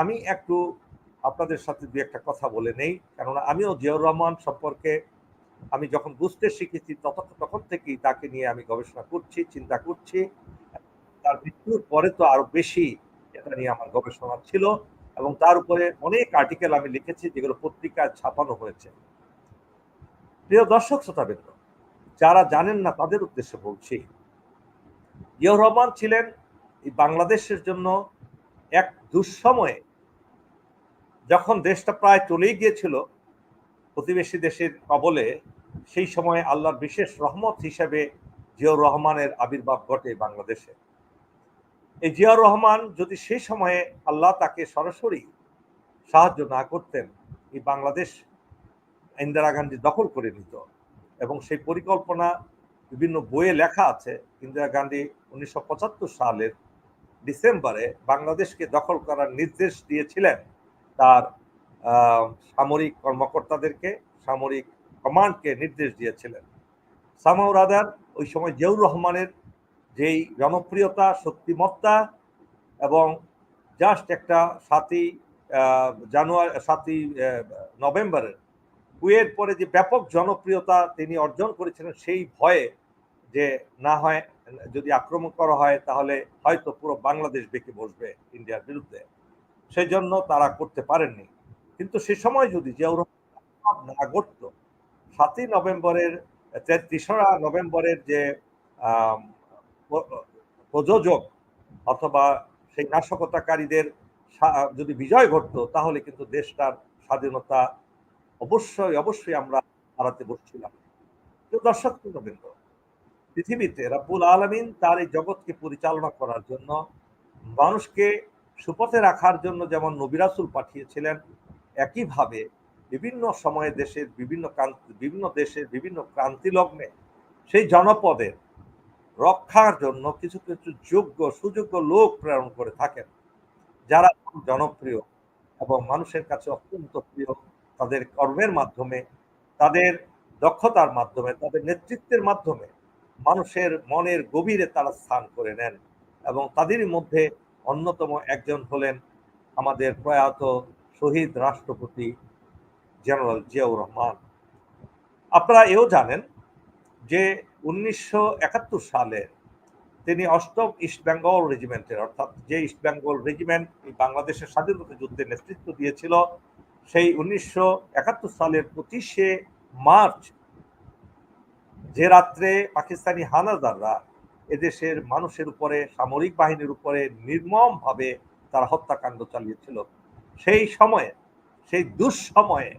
আমি একটু আপনাদের সাথে দু একটা কথা বলে নেই, কেননা আমিও জিয়াউর রহমান সম্পর্কে আমি যখন বুঝতে শিখেছি তখন তখন থেকেই তাকে নিয়ে আমি গবেষণা করছি, চিন্তা করছি। তার মৃত্যুর পরে তো আরও বেশি এটা নিয়ে আমার গবেষণা ছিল এবং তার উপরে অনেক আর্টিকেল আমি লিখেছি যেগুলো পত্রিকায় ছাপানো হয়েছে। প্রিয় দর্শক, শ্রোতাবৃন্দ, যারা জানেন না তাদের উদ্দেশ্যে বলছি, জিয়াউর রহমান ছিলেন এই বাংলাদেশের জন্য এক দুঃসময়ে যখন দেশটা প্রায় চলেই গিয়েছিল, প্রতিবেশী দেশের কবলে, সেই সময় আল্লাহর বিশেষ রহমত হিসেবে জিয়াউর রহমানের আবির্ভাব ঘটে বাংলাদেশে। এই জিয়াউর রহমান যদি সেই সময়ে আল্লাহ তাকে সরাসরি সাহায্য না করতেন, এই বাংলাদেশ ইন্দিরা গান্ধী দখল করে নিত এবং সেই পরিকল্পনা বিভিন্ন বইয়ে লেখা আছে, ইন্দিরা গান্ধী উনিশশো পঁচাত্তর সালের ডিসেম্বরে বাংলাদেশকে দখল করার নির্দেশ দিয়েছিলেন। তার সামরিক কর্মকর্তাদেরকে, সামরিক কমান্ডকে নির্দেশ দিয়েছিলেন। সামাউ রাদার ওই সময় জিয়াউর রহমানের যেই জনপ্রিয়তা, শক্তিমত্তা এবং জাস্ট একটা সাতই জানুয়ারি, সাতই নভেম্বরের কুয়ের পরে যে ব্যাপক জনপ্রিয়তা তিনি অর্জন করেছিলেন সেই ভয়ে যে না হয়, যদি আক্রমণ করা হয় তাহলে হয়তো পুরো বাংলাদেশ বেঁকে বসবে ইন্ডিয়ার বিরুদ্ধে। সেই জন্য তারা করতে পারেননি। কিন্তু সে সময় যদি জিয়াউর রহমান না ঘটত, সাতই নভেম্বরের তেসরা নভেম্বরের যে প্রযোজক অথবা সেই নাশকতাকারীদের যদি বিজয় ঘটতো, তাহলে কিন্তু দেশটার স্বাধীনতা অবশ্যই অবশ্যই আমরা হারাতে বসছিলাম। তো দর্শক বৃন্দ, পৃথিবীতে রাব্বুল আলমিন তার এই জগৎকে পরিচালনা করার জন্য মানুষকে সুপথে রাখার জন্য যেমন নবিরাসুল পাঠিয়েছিলেন, একইভাবে বিভিন্ন সময়ে দেশের বিভিন্ন বিভিন্ন দেশের বিভিন্ন ক্রান্তি লগ্নে সেই জনপদের রক্ষার জন্য কিছু কিছু যোগ্য, সুযোগ্য লোক প্রেরণ করে থাকেন। যারা জনপ্রিয় এবং মানুষের কাছে অত্যন্ত প্রিয়, তাদের কর্মের মাধ্যমে, তাদের দক্ষতার মাধ্যমে, তাদের নেতৃত্বের মাধ্যমে মানুষের মনের গভীরে তারা স্থান করে নেন এবং তাদেরই মধ্যে অন্যতম একজন হলেন আমাদের প্রয়াত শহীদ রাষ্ট্রপতি জেনারেল জিয়াউর রহমান। আপনারা এও জানেন যে উনিশশো একাত্তর সালে তিনি অষ্টম ইস্ট বেঙ্গল রেজিমেন্টের, অর্থাৎ যে ইস্ট বেঙ্গল রেজিমেন্ট বাংলাদেশের স্বাধীনতা যুদ্ধে নেতৃত্ব দিয়েছিল, সেই উনিশশো একাত্তর সালের পঁচিশে মার্চ যে রাত্রে পাকিস্তানি হানাদাররা এদেশের মানুষের উপরে, সামরিক বাহিনীর উপরে নির্মমভাবে তারা হত্যাকাণ্ড চালিয়েছিল। সেই সময়ে, সেই দুঃসময়ে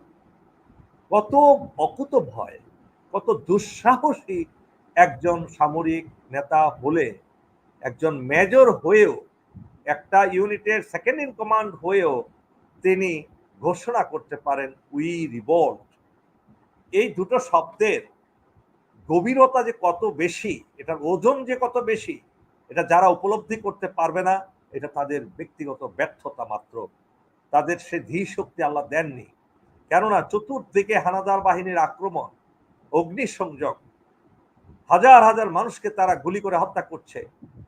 কত অকুত ভয়, কত দুঃসাহসী একজন সামরিক নেতা হলে, একজন মেজর হয়েও, একটা ইউনিটের সেকেন্ড ইন কমান্ড হয়েও তিনি ঘোষণা করতে পারেন উই রিভল্ট এই দুটো শব্দের গভীরতা যে কত বেশি, এটার ওজন যে কত বেশি, এটা যারা উপলব্ধি করতে পারবে না, এটা তাদের ব্যক্তিগত ব্যর্থতা মাত্র। তাদের সে ধী শক্তি আল্লাহ দেননি। কেননা চতুর্দিকে হানাদার বাহিনীর আক্রমণ, অগ্নিসংযোগ, হাজার হাজার মানুষকে তারা গুলি করে হত্যা করছে।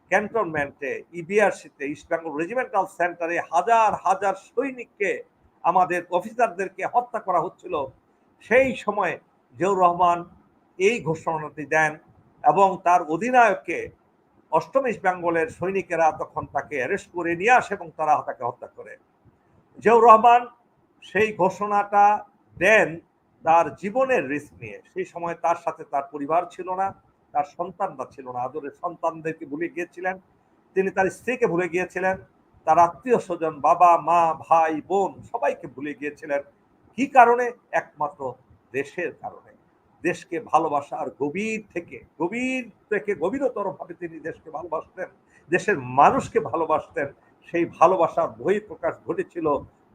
ক্যান্টনমেন্টে, ইবিআরসিতে, ইস্ট বেঙ্গল রেজিমেন্টাল সেন্টারে হাজার হাজার সৈনিককে আমাদের অফিসারদেরকে হত্যা করা হচ্ছিল। সেই সময় জিয়াউর রহমান এই ঘোষণাটি দেন এবং তার অধিনায়ককে অষ্টম ইস্ট বেঙ্গলের সৈনিকেরা তখন তাকে অ্যারেস্ট করে নিয়ে আসে এবং তারা তাকে হত্যা করে। জিয়াউর রহমান সেই ঘোষণাটা দেন তার জীবনের রিস্ক নিয়ে। সেই সময় তার সাথে তার পরিবার ছিল না, তার সন্তানরা ছিল না। আদরের সন্তানদেরকে ভুলে গিয়েছিলেন। তিনি তার স্ত্রীকে ভুলে গিয়েছিলেন। তার আত্মীয় স্বজন, বাবা, মা, ভাই, বোন সবাইকে ভুলে গিয়েছিলেন। কি কারণে? একমাত্র দেশের কারণে। দেশকে ভালোবাসার গভীর থেকে গভীর থেকে গভীরতর ভাবে তিনি দেশকে ভালোবাসতেন, দেশের মানুষকে ভালোবাসতেন, সেই ভালোবাসার বই প্রকাশ ঘটেছিল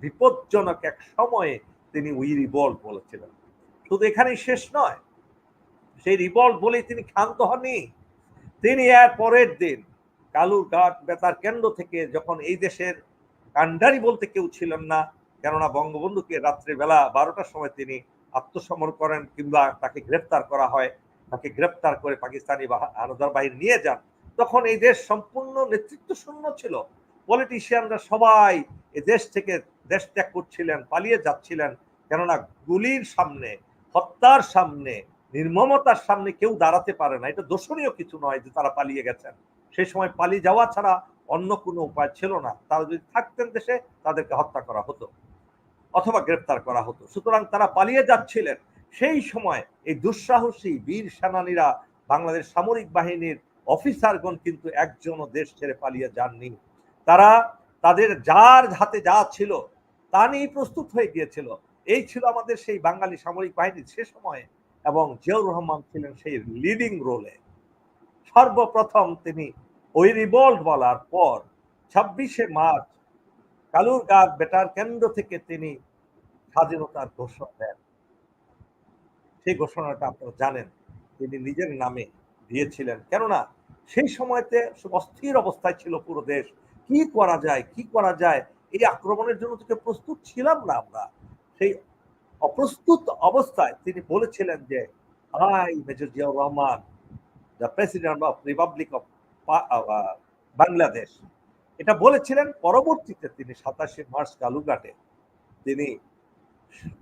বিপজ্জনক এক সময়ে তিনি উই রিভল্ট বলেছিলেন। শুধু এখানেই শেষ নয়, সেই রিভল্ট বলেই তিনি ক্ষান্ত হননি। তিনি এর পরের দিন কালুরঘাট বেতার কেন্দ্র থেকে যখন এই দেশের কান্ডারি বলতে কেউ ছিলেন না, কেননা বঙ্গবন্ধুকে রাত্রিবেলা বারোটার সময় তিনি আত্মসমর করেন কিংবা তাকে গ্রেপ্তার করা হয়, তাকে গ্রেপ্তার করে পাকিস্তানি আনাদার বাহিনী নিয়ে যান। তখন এই দেশ সম্পূর্ণ নেতৃত্ব শূন্য ছিল। পলিটিশিয়ানরা সবাই এ দেশ থেকে দেশ ত্যাগ করছিলেন, পালিয়ে যাচ্ছিলেন। কেননা গুলির সামনে, হত্যার সামনে, নির্মমতার সামনে কেউ দাঁড়াতে পারে না। এটা দোষণীয় কিছু নয় যে তারা পালিয়ে গেছেন। সেই সময় পালিয়ে যাওয়া ছাড়া অন্য কোনো উপায় ছিল না। তারা যদি থাকতেন দেশে, তাদেরকে হত্যা করা হতো। অথবা করা হতো। সুতরাং তারা পালিয়ে যাচ্ছিলেন। সেই সময় এই দুঃসাহসী বীর সেনানীরা বাংলাদেশ সামরিক বাহিনীর অফিসারগণ কিন্তু একজনও দেশ ছেড়ে পালিয়ে যাননি। তারা তাদের যার হাতে যা ছিল তা নিয়েই প্রস্তুত হয়ে গিয়েছিল। এই ছিল আমাদের সেই বাঙালি সামরিক বাহিনীর সে সময়ে এবং জিয়াউর রহমান ছিলেন সেই লিডিং রোলে সর্বপ্রথম তিনি ওই রিভল্ট বলার পর ছাব্বিশে মার্চ কালুরগাঁ বেটার কেন্দ্র থেকে তিনি স্বাধীনতার ঘোষণা দেন। সেই ঘোষণাটা আপনারা জানেন, তিনি নিজের নামে দিয়েছিলেন। কেননা সেই সময়তে অস্থির অবস্থায় ছিল পুরো দেশ। কি করা যায়, কি করা যায়, এই আক্রমণের জন্য থেকে প্রস্তুত ছিলাম না আমরা। সেই অপ্রস্তুত অবস্থায় তিনি বলেছিলেন যে I major Ziaur Rahman, the president of republic of Bangladesh. এটা বলেছিলেন পরবর্তীতে তিনি সাতাশে মার্চ কালুঘাটে। তিনি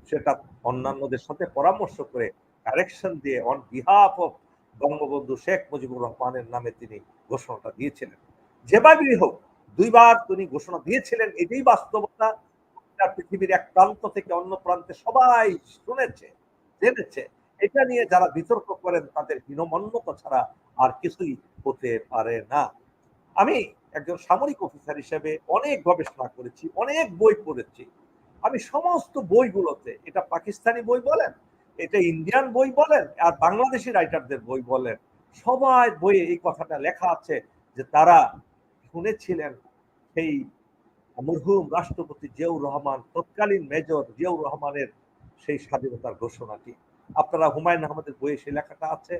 সেটা অন্যান্যদের সাথে পরামর্শ করে কারেকশন দিয়ে on behalf of Bangabandhu Sheikh Mujibur রহমানের নামে তিনি ঘোষণাটা দিয়েছিলেন। যেভাবেই হোক, দুইবার তিনি ঘোষণা দিয়েছিলেন, এটাই বাস্তবতা। পৃথিবীর এক প্রান্ত থেকে অন্য প্রান্তে সবাই শুনেছে, জেনেছে। এটা নিয়ে যারা বিতর্ক করেন, তাদের হীনমন্যতা ছাড়া আর কিছুই হতে পারে না। আমি একজন সামরিক অফিসার হিসেবে অনেক গবেষণা করেছি, অনেক বই পড়েছি। আমি সমস্ত বইগুলোতে, এটা পাকিস্তানি বই বলেন, এটা ইন্ডিয়ান বই বলেন, আর বাংলাদেশি রাইটারদের বই বলেন, সবাই বইয়ে এই কথাটা লেখা আছে যে তারা শুনেছিলেন সেই মরহুম রাষ্ট্রপতি জিয়াউর রহমান, তৎকালীন মেজর জিয়াউর রহমানের সেই স্বাধীনতার ঘোষণাটি। আপনারা হুমায়ুন আহমদের বইয়ে সেই লেখাটা আছে।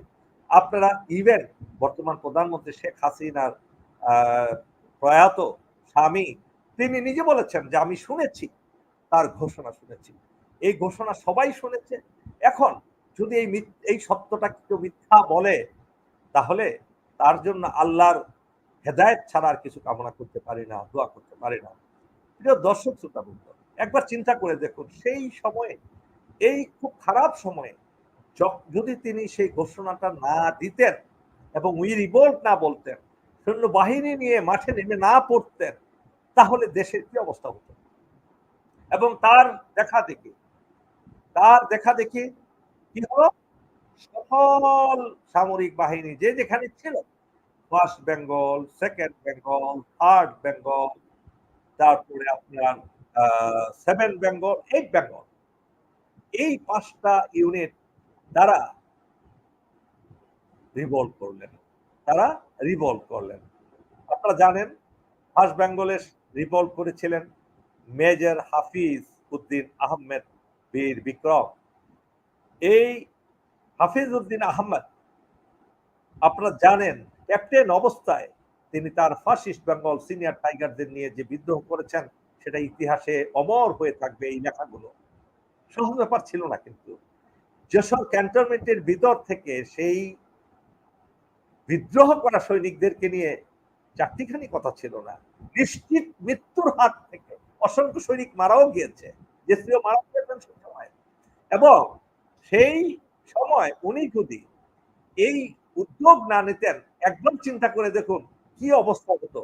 আপনারা ইভেন বর্তমান প্রধানমন্ত্রী শেখ হাসিনার প্রয়াত স্বামী, তিনি নিজে বলেছেন যে আমি শুনেছি, তার ঘোষণা শুনেছি। এই ঘোষণা সবাই শুনেছে। এখন যদি এই এই সত্যটা কেউ মিথ্যা বলে, তাহলে তার জন্য আল্লাহর হেদায়ত ছাড়া আর কিছু কামনা করতে পারি না, দোয়া করতে পারি না। প্রিয় দর্শক, শ্রোতা বন্ধু, একবার চিন্তা করে দেখুন, সেই সময়ে, এই খুব খারাপ সময়ে যদি তিনি সেই ঘোষণাটা না দিতেন এবং উই রিভোল্ট না বলতেন সৈন্য বাহিনী নিয়ে মাঠে নেমে না পড়তেন, তাহলে দেশের কি অবস্থা হতো? এবং তার দেখা দেখি, তার দেখা দেখি কি হলো? সকল সামরিক বাহিনী, যে যেখানে ছিল, first Bengal, second Bengal, third Bengal, তারপরে আপনার সেভেন বেঙ্গল, এইট বেঙ্গল, এই পাঁচটা ইউনিট দ্বারা রিভলভ করলেন। তারা রিভলভ করলেন। আপনারা জানেন ফার্স্ট বেঙ্গলে রিভলভ করেছিলেন মেজর হাফিজ উদ্দিন আহমেদ বীর বিক্রম। এই হাফিজ উদ্দিন আহমেদ, আপনারা জানেন ক্যাপ্টেন অবস্থায় তিনি তার ফার্স্ট ইস্ট বেঙ্গল সিনিয়র টাইগারদের নিয়ে যে বিদ্রোহ করেছেন, সেটা ইতিহাসে অমর হয়ে থাকবে এই লেখাগুলো। সহজ ব্যাপার ছিল না কিন্তু। যেসব ক্যান্টনমেন্টের ভিতর থেকে সেই বিদ্রোহ করা সৈনিকদেরকে নিয়ে চারটিখানি কথা ছিল না। নিশ্চিত মৃত্যুর হাত থেকে অসংখ্য সৈনিক মারাও গিয়েছে যে স্ত্রীও মারা গিয়েছেন সেই সময়। এবং সেই সময় উনি যদি এই উদ্যোগ না নিতেন, একদম চিন্তা করে দেখুন কি অবস্থা হতো।